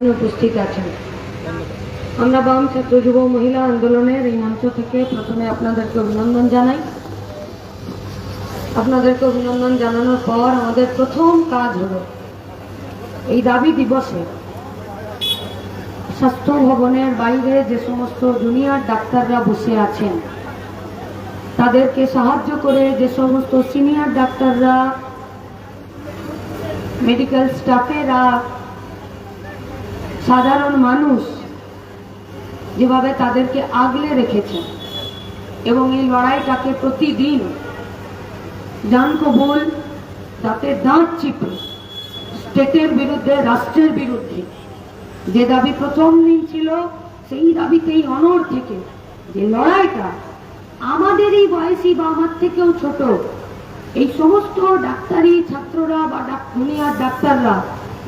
উপস্থিত আছেন। আমরা বাম ছাত্র যুব মহিলা আন্দোলনের এই মঞ্চ থেকে প্রথমে আপনাদেরকে অভিনন্দন জানাই। আপনাদেরকে অভিনন্দন জানানোর পর আমাদের প্রথম কাজ হলো এই দাবি দিবসে স্বাস্থ্য ভবনের বাইরে যে সমস্ত জুনিয়র ডাক্তাররা বসে আছেন, তাদেরকে সাহায্য করে যে সমস্ত সিনিয়র ডাক্তাররা, মেডিকেল স্টাফেরা সাধারণ মানুষ যেভাবে তাদেরকে আগলে রেখেছেন এবং এই লড়াইটাকে প্রতিদিন জান কবুল দাঁতে দাঁত চিপে, স্টেটের বিরুদ্ধে, রাষ্ট্রের বিরুদ্ধে যে দাবি প্রথম দিন ছিল, সেই দাবিতেই অনর থেকে যে লড়াইটা আমাদের এই বয়সী বা আমার থেকেও ছোট, এই সমস্ত ডাক্তারি ছাত্ররা বা দুনিয়ার ডাক্তাররা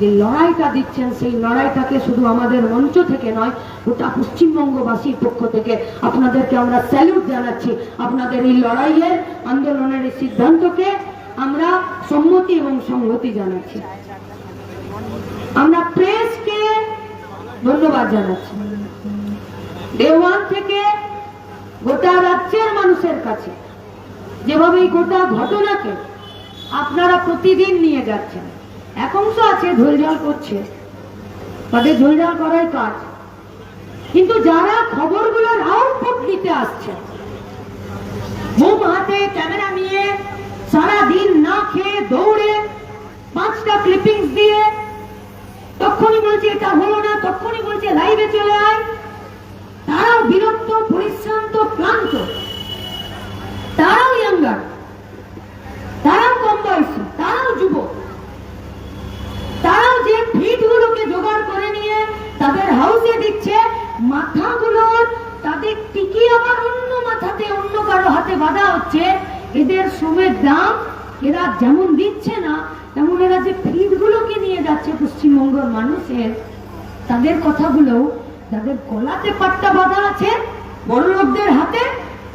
যে লড়াইটা দিচ্ছেন, সেই লড়াইটাকে শুধু আমাদের মঞ্চ থেকে নয়, গোটা পশ্চিমবঙ্গবাসীর পক্ষ থেকে আপনাদেরকে আমরা স্যালুট জানাচ্ছি। আপনাদের এই লড়াইয়ের আন্দোলনের এই সিদ্ধান্তকে আমরা সম্মতি এবং সংহতি জানাচ্ছি। আমরা প্রেসকে ধন্যবাদ জানাচ্ছি। দেওয়ান থেকে গোটা রাজ্যের মানুষের কাছে যেভাবে এই গোটা ঘটনাকে আপনারা প্রতিদিন নিয়ে যাচ্ছেন এক আছে ঝোলঝাল করছে তাদের ঝোলঝাল করাই কাজ। কিন্তু যারা খবরগুলোর আউটপুট নিতে আসছে মুখ হাতে ক্যামেরা নিয়ে সারা দিন না খেয়ে দৌড়ে পাঁচটা ক্লিপিংস দিয়ে, তখনই বলছে, এটা হলো না তখনই বলছে লাইভে চলে আয় তারাও বিরক্ত পরিশ্রান্ত ক্লান্ত তারাও ইয়াঙ্গার তারাও কম বয়সী তারাও যুবক তারাও যে ফিটগুলোকে জোগাড় করে নিয়ে তাদের হাউসে দিচ্ছে মাথাগুলোর তাদের টিকি আবার অন্য মাথাতে অন্য কারও হাতে বাঁধা হচ্ছে এদের শ্রমের দাম এরা যেমন দিচ্ছে না তেমন এরা যে ফিটগুলোকে নিয়ে যাচ্ছে পশ্চিমবঙ্গের মানুষের তাদের কথাগুলো গলাতে পাট্টা বাঁধা আছে, বড় লোকদের হাতে,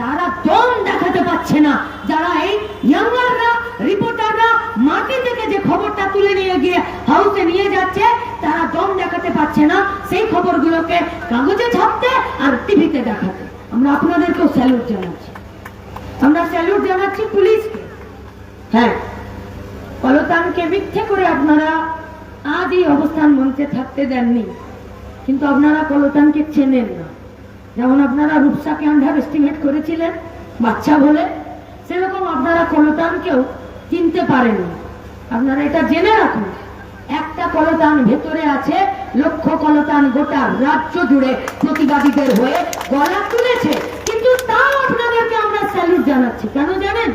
তারা দম দেখাতে পাচ্ছে না। যারা এই ইয়াঙ্গাররা রিপোর্টাররা মাটি থেকে যে খবরটা তুলে নিয়ে গিয়ে হাউসে নিয়ে যাচ্ছে, তারা দম দেখাতে পাচ্ছে না। সেই খবরগুলোকে কাগজে ছাপতে আর টিভিতে দেখাতে। আমরা আপনাদেরকেও স্যালুট জানাচ্ছি। আমরা স্যালুট জানাচ্ছি পুলিশকে। হ্যাঁ কলতানকে মিথ্যে করে আপনারা আজ এই অবস্থান মঞ্চে থাকতে দেননি। কিন্তু আপনারা কলতানকে চেনেন না। যেমন আপনারা রূপসাকে আন্ডার এস্টিমেট করেছিলেন, বাচ্চা বলে, সেরকম আপনারা কলতানকেও চিনতে পারেননি আপনারা এটা জেনে রাখুন, একটা কলতান ভেতরে আছে, লক্ষ কলতান গোটা রাজ্য জুড়ে প্রতিবাদীদের হয়ে গলা তুলেছে। কিন্তু তাও আপনাদেরকে আমরা স্যালুট জানাচ্ছি। কেন জানেন?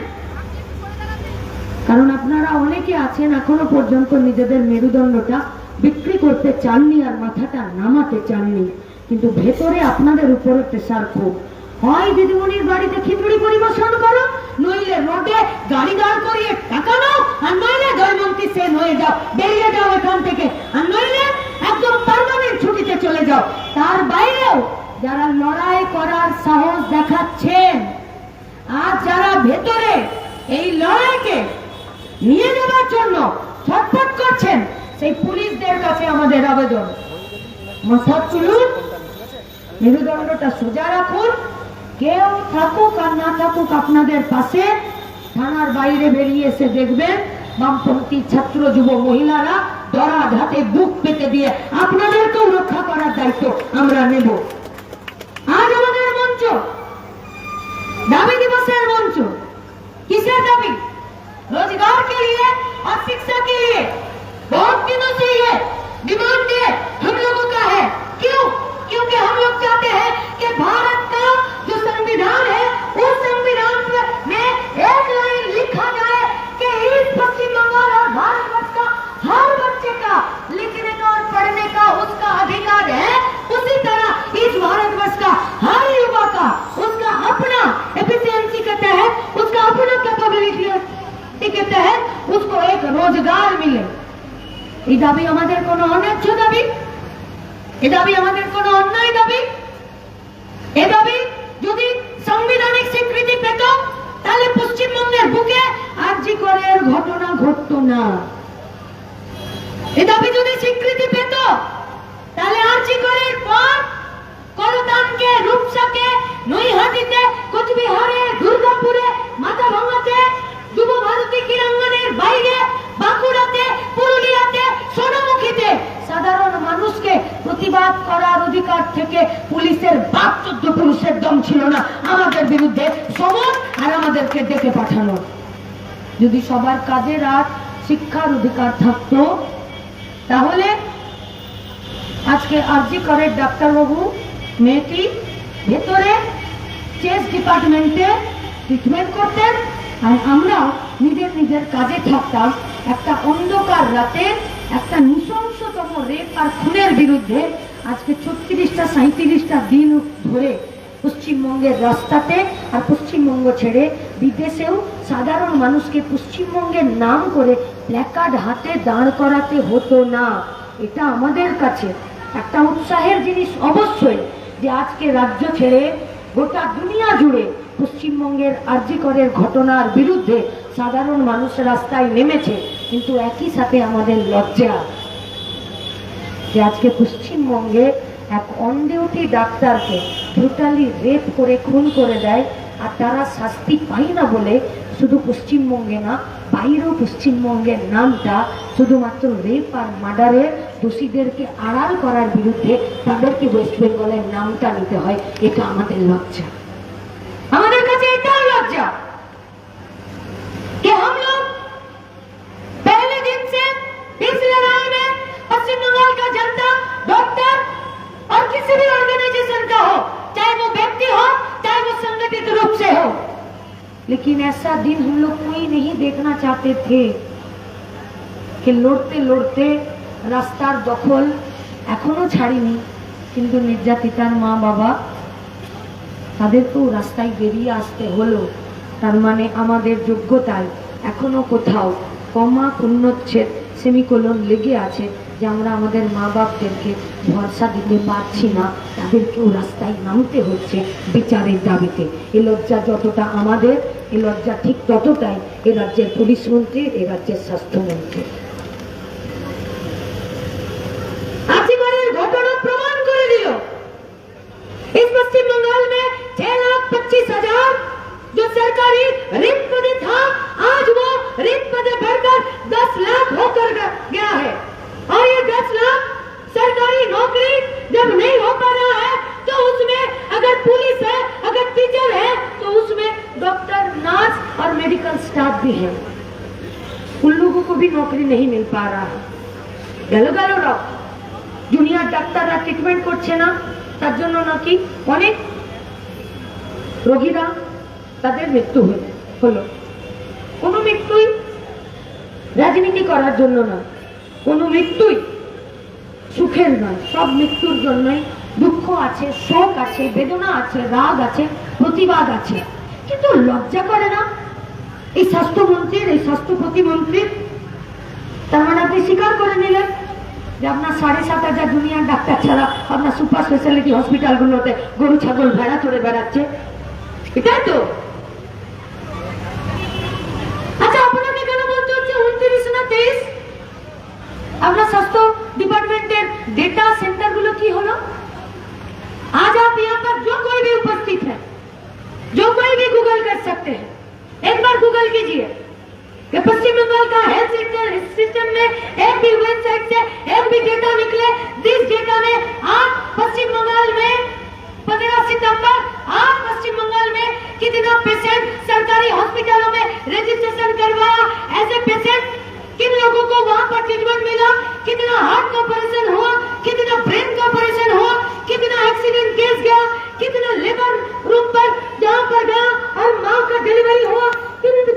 কারণ আপনারা অনেকে আছেন এখনও পর্যন্ত নিজেদের মেরুদণ্ডটা বিক্রি করতে চাননি আর মাথাটা নামাতে চাননি। কিন্তু ভেতরে আপনাদের উপরে প্রেশার খুব হয় দিদিমণির বাড়িতে খিচুড়ি পরিবেশন করো, নইলে রোডে গাড়ি দাঁড় করিয়ে টাকা নাও, আর নইলে জয়মন্ত্রী সেন হয়ে যাও, বেরিয়ে যাও এখান থেকে। আর নইলে একদম পার্মানেন্ট ছুটিতে চলে যাও। তার বাইরেও যারা লড়াই করার সাহস দেখাচ্ছেন, আর যারা ভেতরে এই লড়াইকে নিয়ে যাওয়ার জন্য ছটফট করছেন সেই পুলিশদের কাছে আমাদের আবেদন। মাথা চুলুন, মেরুদণ্ডটা সোজা রাখুন। কেউ থাকুক আর না থাকুক আপনাদের পাশে, থানার বাইরে বেরিয়ে এসে দেখবেন বামপন্থী ছাত্র, যুব মহিলারা ধরা হাতে বুক পেতে দিয়ে আপনাদেরকেও রক্ষা করার দায়িত্ব আমরা নেব। আজ আমাদের মঞ্চ, দাবি দিবসের মঞ্চ। কিসের দাবি? রোজগার কে লিয়ে আর শিক্ষা কে লিয়ে डिमांड हम लोगों का है। क्यों? क्योंकि हम लोग चाहते हैं कि भारत का जो संविधान है, उस संविधान में- में एक लाइन लिखा जाए कि इस पश्चिम बंगाल और भारतवर्ष का, हर बच्चे का लिखने का और पढ़ने का उसका अधिकार है। उसी तरह इस भारतवर्ष का, हर युवा का, उसका अपना एफिशिएंसी के तहत, उसका अपना कैपेबिलिटी के तहत उसको एक रोज़गार मिले। এই দাবি আমাদের কোনো অন্যায্য দাবি? এ দাবি আমাদের কোনো অন্যায় দাবি? এ দাবি যদি সাংবিধানিক স্বীকৃতি পেত, তাহলে পশ্চিমবঙ্গের বুকে আর্জি করে ঘটনা ঘটতো না। এ দাবি যদি স্বীকৃতি পেত, তাহলে আর্জি করে পর করতানকে রূপসাকে, নৈহাটিতে, কোচবিহারে, দুর্গাপুরে মাথা ভাঙাতে যুব ভারতী আর যদি সবার শিক্ষার অধিকার থাকতো, তাহলে আজকে আরজি ডাক্তারবাবু, মেয়েটি ভেতরে চেস ডিপার্টমেন্টে ট্রিটমেন্ট করতেন। আর আমরা নিজের নিজের কাজে থাকতাম। একটা অন্ধকার রাতে একটা নৃশংসতম রেপ আর খুনের বিরুদ্ধে আজকে ছত্রিশটা সাঁত্রিশটা দিন ধরে পশ্চিমবঙ্গের রাস্তাতে আর পশ্চিমবঙ্গ ছেড়ে বিদেশেও সাধারণ মানুষকে পশ্চিমবঙ্গের নাম করে প্ল্যাকার্ড হাতে দাঁড় করাতে হতো না। এটা আমাদের কাছে একটা উৎসাহের জিনিস অবশ্যই যে আজকে রাজ্য ছেড়ে গোটা দুনিয়া জুড়ে পশ্চিমবঙ্গের আর্যিকরের ঘটনার বিরুদ্ধে সাধারণ মানুষ রাস্তায় নেমেছে, কিন্তু একই সাথে আমাদের লজ্জা। যে আজকে পশ্চিমবঙ্গে এক অন ডিউটি ডাক্তারকে ব্রুটালি রেপ করে, খুন করে দেয়, আর তারা শাস্তি পায় না বলে শুধু পশ্চিমবঙ্গে না, বাইরেও পশ্চিমবঙ্গের নামটা শুধুমাত্র রেপ আর মার্ডারের দোষীদেরকে আড়াল করার বিরুদ্ধে তাদেরকে ওয়েস্ট বেঙ্গলের নামটা নিতে হয়, এটা আমাদের লজ্জা। देखना चाहते थे कि লড়তে লড়তে রাস্তার দখল এখনো ছাড়িনি কিন্তু নির্যাতিতার মা বাবা তাদেরকেও রাস্তায় বেরিয়ে আসতে হলো তার মানে আমাদের যোগ্যতায় এখনো কোথাও কমা পূর্ণচ্ছেদ সেমিকোলন লেগে আছে যে আমরা আমাদের মা বাপদেরকে ভরসা দিতে পারছি না তাদেরকেও রাস্তায় নামতে হচ্ছে বিচারের দাবিতে এ লজ্জা যতটা আমাদের এ লজ্জা ঠিক ততটাই এ রাজ্যের পুলিশ মন্ত্রী এ রাজ্যের স্বাস্থ্যমন্ত্রী। গেল গেল রক জুনিয়র ডাক্তাররা ট্রিটমেন্ট করছে না, তার জন্য নাকি অনেক রোগীরা তাদের মৃত্যু হলো কোনো মৃত্যুই রাজনীতি করার জন্য না। কোনো মৃত্যুই সুখের নয়। সব মৃত্যুর জন্যই দুঃখ আছে, শোক আছে, বেদনা আছে, রাগ আছে, প্রতিবাদ আছে। কিন্তু লজ্জা করে না? এই স্বাস্থ্যমন্ত্রীর, এই স্বাস্থ্য প্রতিমন্ত্রীর তার মানে আপনি স্বীকার করে নিলেন যে আপনার সাড়ে সাত হাজার দুনিয়ার ডাক্তার ছাড়া আপনার সুপার স্পেশালিটি হসপিটালগুলোতে গরু, ছাগল, ভেড়া চড়ে বেড়াচ্ছে। এটাই তো। আচ্ছা আপনাকে বলতে হচ্ছে উনত্রিশ তেইশ? আপনার ডিপার্টমেন্টের ডেটা সেন্টারগুলো কি হলো? আজ আপনি कि पश्चिम बंगाल का हेल्थ सिस्टम में एक भी वेबसाइट से एक भी डेटा निकले। जिस डेटा में आज पश्चिम बंगाल में पंद्रह सितंबर आज पश्चिम बंगाल में कितना पेशेंट सरकारी हॉस्पिटलों में रजिस्ट्रेशन करवाया ऐसे पेशेंट किन लोगों को वहाँ पर ट्रीटमेंट मिला? कितना हार्ट का ऑपरेशन हुआ? कितना ब्रेन का ऑपरेशन हुआ? कितना एक्सीडेंट केस गया? कितना लेबर रूम पर जहाँ पर गया और माँ का डिलीवरी हुआ? कितना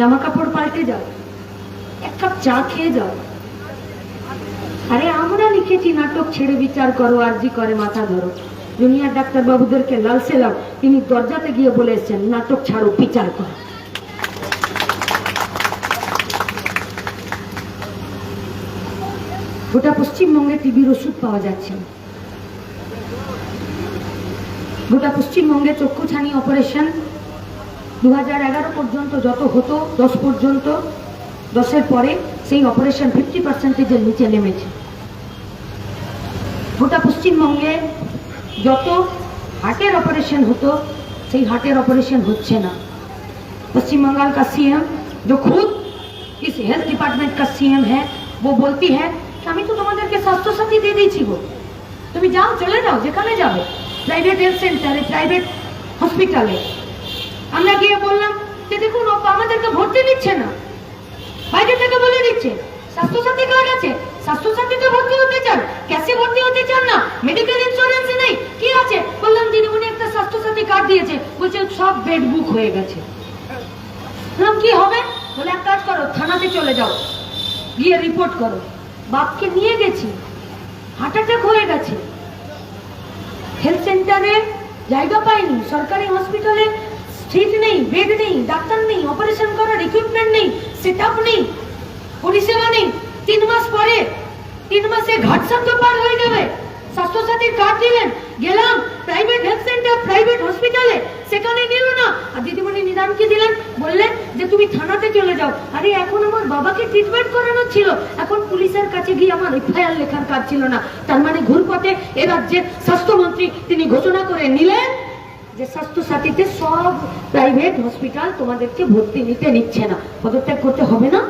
জামা কাপড় পাল্টে যাও, এক কাপ চা খেয়ে যাও। আরে আমরা লিখেছি নাটক ছেড়ে বিচার করো, আরজি করে মাথা ধরো। জুনিয়র ডাক্তার বাবুদেরকে লাল সেলাম তিনি দরজাতে গিয়ে বলে এসেছেন, নাটক ছাড়ো, বিচার করো। গোটা পশ্চিমবঙ্গে টিবির ওষুধ পাওয়া যাচ্ছে। গোটা পশ্চিমবঙ্গে চক্ষু ছানি অপারেশন দু পর্যন্ত যত হতো দশ পর্যন্ত দশের পরে সেই অপারেশন ফিফটি পার্সেন্টেজের নিচে নেমেছে গোটা পশ্চিমবঙ্গে যত হার্টের অপারেশন হতো সেই হার্টের অপারেশন হচ্ছে না पश्चिम बंगाल का सीएम जो खुद इस हेल्थ डिपार्टमेंट का सीएम है वो बोलती है कि আমি তো তোমাদেরকে স্বাস্থ্য সাথী দিয়ে দিয়েছি গো তুমি যাও চলে যাও যেখানে যাবে প্রাইভেট হেলথ সেন্টারে প্রাইভেট হসপিটালে আমরা গিয়ে বললাম যে দেখুন ও তো আমাদেরকে ভর্তি দিচ্ছে না। বাইরে থেকে বলে দিচ্ছে, স্বাস্থ্যসাথী কার্ড আছে, স্বাস্থ্যসাথীতে ভর্তি হতে চান, ক্যাশে ভর্তি হতে চান না মেডিকেল ইন্স্যুরেন্স নেই, কি আছে? বললাম, দিদিমণি একটা স্বাস্থ্যসাথী কার্ড দিয়েছে, বলছে সব বেড বুক হয়ে গেছে। বললাম, কি হবে? বলে, এক কাজ করো, থানাতে চলে যাও, গিয়ে রিপোর্ট করো। বাপকে নিয়ে গেছি হার্ট অ্যাটাক হয়ে গেছে। হেলথ সেন্টারে জায়গা পাইনি, সরকারি হসপিটালে সিট নেই বেড নেই, ডাক্তার নেই অপারেশন করার ইকুইপমেন্ট নেই সেট নেই, পরিষেবা নেই। তিন মাস পরে, তিন মাসে ঘাট শব্দ পার হয়ে যাবে। স্বাস্থ্যসাথীর কার্ড দিলেন, গেলাম প্রাইভেট হেলথ সেন্টার প্রাইভেট হসপিটালে সেখানে নিল না, আর দিদিমণি নিদান কি দিলেন, বললেন যে, তুমি থানাতে চলে যাও। আরে, এখন আমার বাবাকে ট্রিটমেন্ট করানোর ছিল। এখন পুলিশের কাছে গিয়ে আমার এফআইআর লেখার কাজ ছিল না। তার মানে ঘুরপথে এ রাজ্যের স্বাস্থ্যমন্ত্রী তিনি ঘোষণা করে নিলেন যে স্বাস্থ্য সাথীতে সব প্রাইভেট হসপিটাল তোমাদেরকে ভর্তি নিতে নিচ্ছে না। পদত্যাগ করতে হবে না।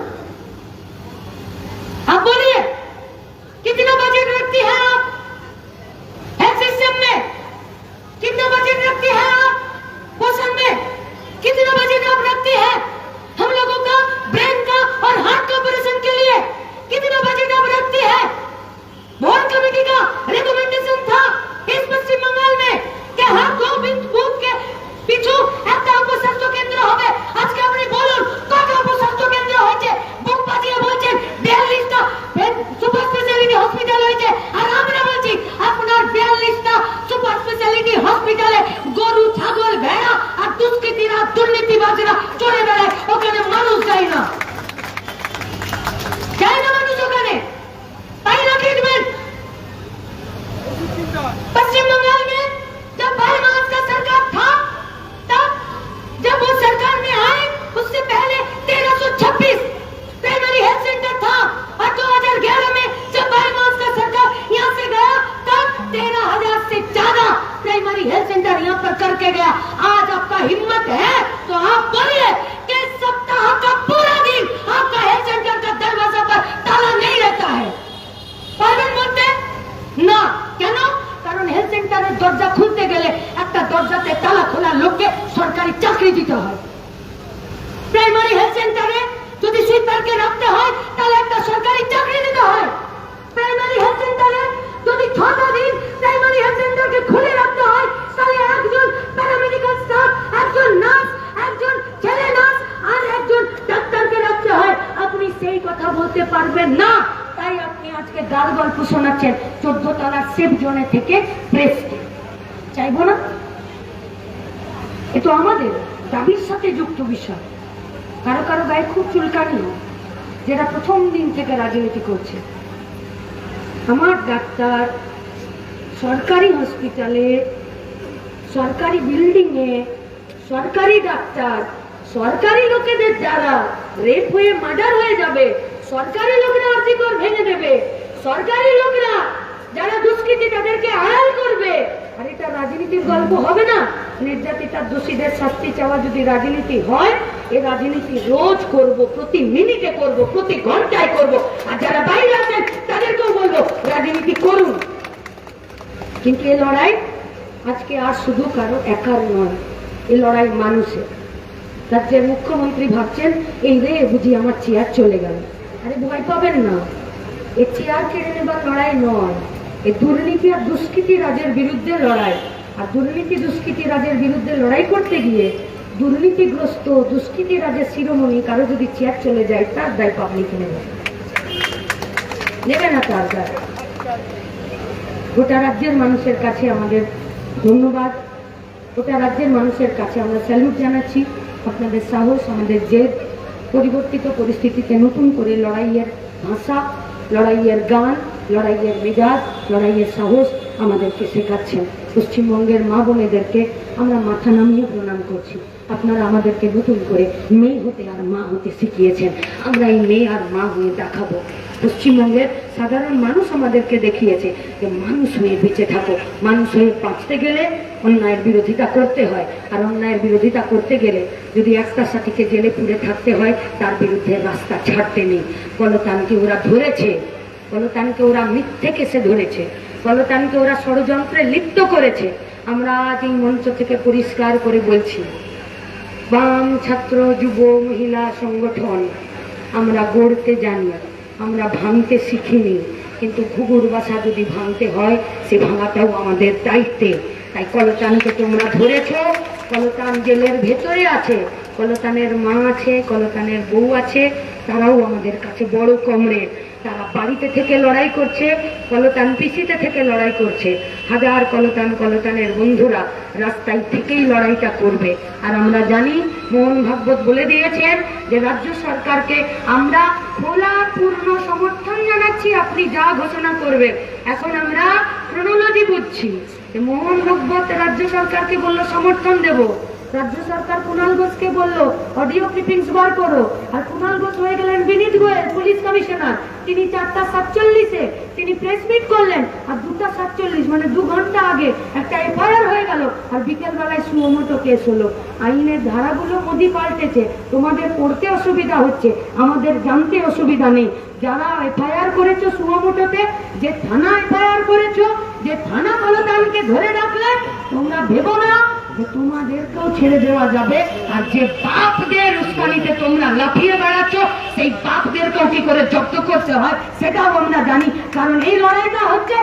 চাকরি দিতে হয়। প্রাইমারি হেলথ সেন্টারে যদি সুইপারকে রাখতে হয়, তাহলে একটা সরকারি চাকরি দিতে হয়। প্রাইমারি হেলথ সেন্টারে যদি ছটা দিন প্রাইমারি হেলথ সেন্টারকে খুলে রাখতে হয়, তাহলে একজন প্যারামেডিক্যাল স্টাফ, একজন নার্স, একজন ছেলে নার্স আর একজন ডাক্তারকে রাখতে হয়। আপনি সেই কথা বলতে পারবেন না। তাই আপনি আজকে গাল গল্প শোনাচ্ছেন। চোদ্দ তলার সেফ জোনে থেকে প্রেসকে চাইব না? এ তো আমাদের। দাবির সাথে যুক্ত বিষয়। কারও কারও গায়ে খুব চুলকানি, যেটা প্রথম দিন থেকে রাজনীতি করছে। আমার ডাক্তার সরকারি হসপিটালে, সরকারি বিল্ডিংয়ে, সরকারি ডাক্তার, সরকারি লোকেদের দ্বারা রেপ হয়ে, মার্ডার হয়ে যাবে। সরকারি লোকরা অর্থিকর ভেঙে দেবে। সরকারি লোকরা, যারা দুষ্কৃতি, তাদেরকে আড়াল করবে। আর এটা রাজনীতির গল্প হবে না? নির্যাতিতার দোষীদের শাস্তি চাওয়া যদি রাজনীতি হয়, এ রাজনীতি রোজ করব, প্রতি মিনিটে করব, প্রতি ঘন্টায় করব। আর যারা বাইরে আছেন, তাদেরকেও রাজনীতি করুন। কিন্তু এ লড়াই আজকে আর শুধু কারও একার নয়, এ লড়াই মানুষের। রাজ্যের মুখ্যমন্ত্রী ভাবছেন, এই রে, বুঝি আমার চেয়ার চলে গেল। আরে ভয় পাবেন না, এ চেয়ার কেড়ে নেবার লড়াই নয়। এ দুর্নীতি আর দুষ্কৃতি রাজের বিরুদ্ধে লড়াই। আর দুর্নীতি, দুষ্কৃতি রাজের বিরুদ্ধে লড়াই করতে গিয়ে দুর্নীতিগ্রস্ত, দুষ্কৃতি রাজের শিরোমণি কারও যদি চেয়ার চলে যায়, তার দায় পাবলিক নেবে। নেবে না তার দায়। গোটা রাজ্যের মানুষের কাছে আমাদের ধন্যবাদ। গোটা রাজ্যের মানুষের কাছে আমরা স্যালুট জানাচ্ছি। আপনাদের সাহস, আমাদের জেদ, পরিবর্তিত পরিস্থিতিতে নতুন করে লড়াইয়ের ভাষা, লড়াইয়ের গান লড়াইয়ের মেজাজ, লড়াইয়ের সাহস আমাদেরকে শেখাচ্ছেন। পশ্চিমবঙ্গের মা বোনেদেরকে আমরা মাথা নামিয়ে প্রণাম করছি। আপনারা আমাদেরকে নতুন করে মেয়ে হতে আর মা হতে শিখিয়েছেন। আমরা এই মেয়ে আর মা হয়ে দেখাবো। পশ্চিমবঙ্গের সাধারণ মানুষ আমাদেরকে দেখিয়েছে যে মানুষ হয়ে বেঁচে থাকো। মানুষ হয়ে বাঁচতে গেলে অন্যায়ের বিরোধিতা করতে হয়। আর অন্যায়ের বিরোধিতা করতে গেলে যদি একটা সাথীকে জেলে পুড়ে থাকতে হয়, তার বিরুদ্ধে রাস্তা ছাড়তে নেই। কলতানকে ওরা ধরেছে। কলতানকে ওরা মিথ্যে কেসে ধরেছে কলতানকে ওরা ষড়যন্ত্রে লিপ্ত করেছে। আমরা আজ এই মঞ্চ থেকে পরিষ্কার করে বলছি, বাম ছাত্র, যুব, মহিলা, সংগঠন, আমরা গড়তে জানি, আমরা ভাঙতে শিখিনি, কিন্তু ঘুঘুর বাসা যদি ভাঙতে হয়, সে ভাঙাটাও আমাদের দায়িত্বে। তাই কলতানকে তোমরা ধরেছ কলতান জেলের ভেতরে আছে কলতানের মা আছে কলতানের বউ আছে, তারাও আমাদের কাছে বড় কমরেড। বাড়িতে থেকে লড়াই করছে, কলতান পিসিতে থেকে লড়াই করছে। হাজার কলতান কলতানের বন্ধুরা রাস্তায় থেকেই লড়াইটা করবে। আর আমরা জানি, মোহন ভাগবত বলে দিয়েছেন যে রাজ্য সরকারকে আমরা খোলা পূর্ণ সমর্থন জানাচ্ছি, আপনি যা ঘোষণা করবেন। এখন আমরা ক্রোনোলজি বুঝছি। মোহন ভাগবত রাজ্য সরকারকে বলল, সমর্থন দেব। রাজ্য সরকার কুণাল ঘোষকে বলল অডিও ক্লিপিংস বার করো। আর কুণাল ঘোষ হয়ে গেলেন বিনীত গোয়েল, পুলিশ কমিশনার। তিনি চারটা সাতচল্লিশে তিনি প্রেস মিট করলেন, আর দুটা সাতচল্লিশ মানে দু ঘণ্টা আগে একটা এফআইআর হয়ে গেল, আর বিকেল বেলায় সুমোটো কেস হলো। আইনের ধারাগুলো মোদি পাল্টেছে, তোমাদের পড়তে অসুবিধা হচ্ছে, আমাদের জানতে অসুবিধা নেই। যারা এফআইআর করেছ সুমোটোতে, যে থানা এফআইআর করেছ, যে থানা কলতানকে ধরে রাখলে তোমরা ভেবো না তোমাদেরকেও ছেড়ে দেওয়া যাবে। আর যে বাপদের উস্কানিতে তোমরা লাফিয়ে বেড়াচ্ছ, সেই বাপদেরকেও কি করে জব্দ করতে হয়, সেটাও আমরা জানি। কারণ এই লড়াইটা হচ্ছে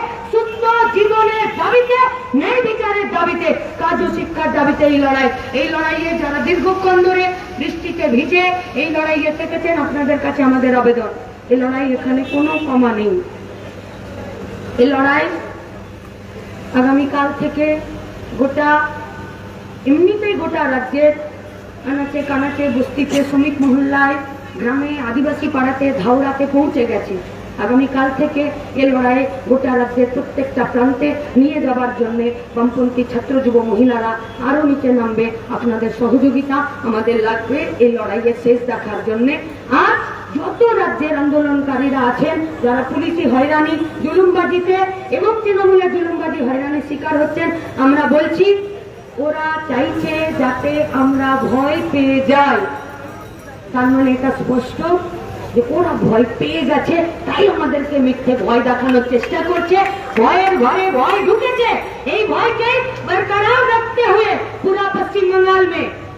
দীর্ঘক্ষণ ধরে বৃষ্টিতে ভিজে, এই লড়াইয়ে থেকেছেন আপনাদের কাছে আমাদের আবেদন। এই লড়াই এখানে কোনো কমা নেই। এই লড়াই আগামীকাল থেকে গোটা এমনিতেই গোটা রাজ্যের আনাচে কানাচে বস্তিতে শ্রমিক মহল্লায় গ্রামে আদিবাসী পাড়াতে ধাওড়াতে পৌঁছে গেছে। আগামীকাল থেকে এ লড়াইয়ে গোটা রাজ্যের প্রত্যেকটা প্রান্তে নিয়ে যাবার জন্য বামপন্থী ছাত্র যুব মহিলারা আরও নিচে নামবে। আপনাদের সহযোগিতা আমাদের লাগবে এই লড়াইয়ের শেষ দেখার জন্যে। আর যত রাজ্যের আন্দোলনকারীরা আছেন, যারা পুলিশি হয়রানি, জুলুমবাজিতে এবং তৃণমূলের জুলুমবাজি হয়রানির শিকার হচ্ছেন, আমরা বলছি ওরা চাইছে যাতে আমরা ভয় পেয়ে যাই। তার মানে এটা স্পষ্ট যে ওরা ভয় পেয়ে গেছে তাই আমাদেরকে মিথ্যে ভয় দেখানোর চেষ্টা করছে। ভয়ের ভয়ে ভয় ঢুকেছে। এই ভয়কে বরকরার রাখতে হয়ে পুরা পশ্চিম বঙ্গাল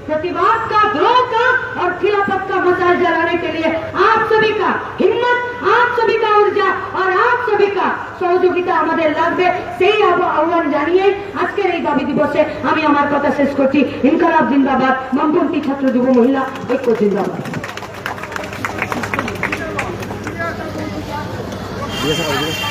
प्रतिवाद का द्रोह का और खिलाफत का मसाल जलाने के लिए आप सभी का हिम्मत आप सभी का ऊर्जा और आप सभी का সহযোগিতা আমাদের লাগবে সেই আহ্বা- আহ্বান জানিয়ে আজকের এই দাবি দিবসে আমি আমার কথা শেষ করছি ইনকালাব জিন্দাবাদ বামপন্থী ছাত্র যুব মহিলা ঐক্য জিন্দাবাদ জিজ্ঞাসা করো জিজ্ঞাসা